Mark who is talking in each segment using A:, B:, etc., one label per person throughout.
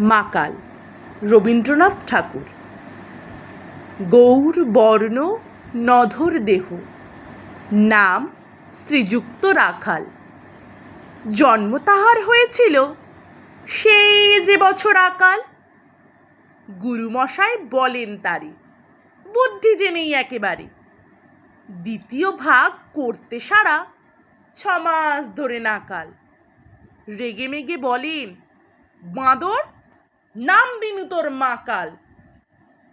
A: মাকাল রবীন্দ্রনাথ ঠাকুর। গৌর, বর্ণ, নধর দেহ। নাম শ্রীযুক্ত রাখাল। জন্ম তাহার হয়েছিল সেই যে বছর আকাল। গুরুমশাই বলেন তারে, বুদ্ধি যে নেই একেবারে। দ্বিতীয় ভাগ করতে সারা ছমাস ধরে নাকাল। রেগে মেগে বলেন, বাঁদর নাম দিনু তোর মাকাল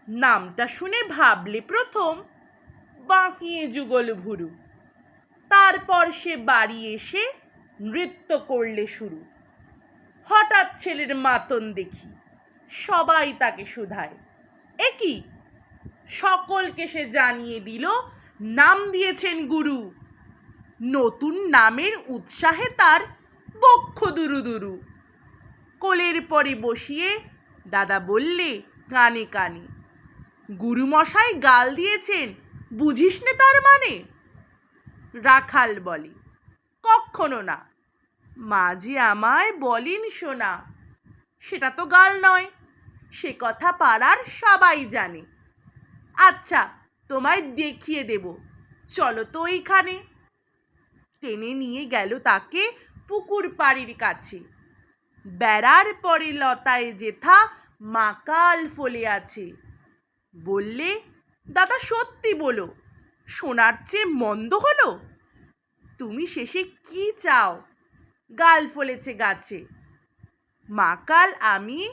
A: নামটা শুনে ভাবলে প্রথম, বাঁকিয়ে যুগল ভুরু। তারপর সে বাড়ি এসে নৃত্য করলে শুরু। হঠাৎ ছেলের মাতন দেখি, সবাই তাকে শুধায়। একই সকলকে সে জানিয়ে দিল, নাম দিয়েছেন গুরু। নতুন নামের উৎসাহে তার বক্ষ দুরু দুরু। কোলের পরে বসিয়ে দাদা বললে, কানে কানে, গুরুমশাই গাল দিয়েছেন বুঝিস নে তার মানে? রাখাল বলে কখনো না। মাঝে আমায় বলেন শোনা সেটা তো গাল নয়, সে কথা পাড়ার সবাই জানে। আচ্ছা তোমায় দেখিয়ে দেব, চলো তো এইখানে। টেনে নিয়ে গেল তাকে পুকুর পাড়ির কাছে। বেড়ার পরে লতায় জেঠা মাকাল ফলে আছে বললে, দাদা, সত্যি বলো, সোনার চেয়ে মন্দ হলো? তুমি শেষে কি চাও? গাল ফলেছে গাছে। মাকাল আমি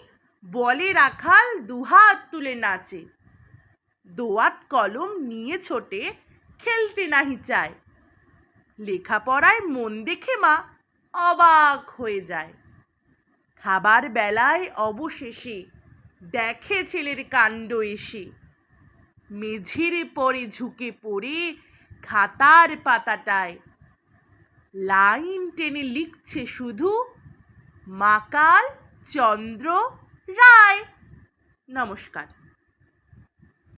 A: বলে রাখাল দুহাত তুলে নাচে। দোয়াত কলম নিয়ে ছোটে খেলতে নাহি চায়। লেখাপড়ায় মন দেখে মা অবাক হয়ে যায়। খাবার বেলায় অবশেষে দেখে ছেলের কাণ্ড এসে। মেঝির পরে ঝুঁকে পড়ে খাতার পাতাটায়। লাইন টেনে লিখছে শুধু, মাকাল চন্দ্র রায়। নমস্কার।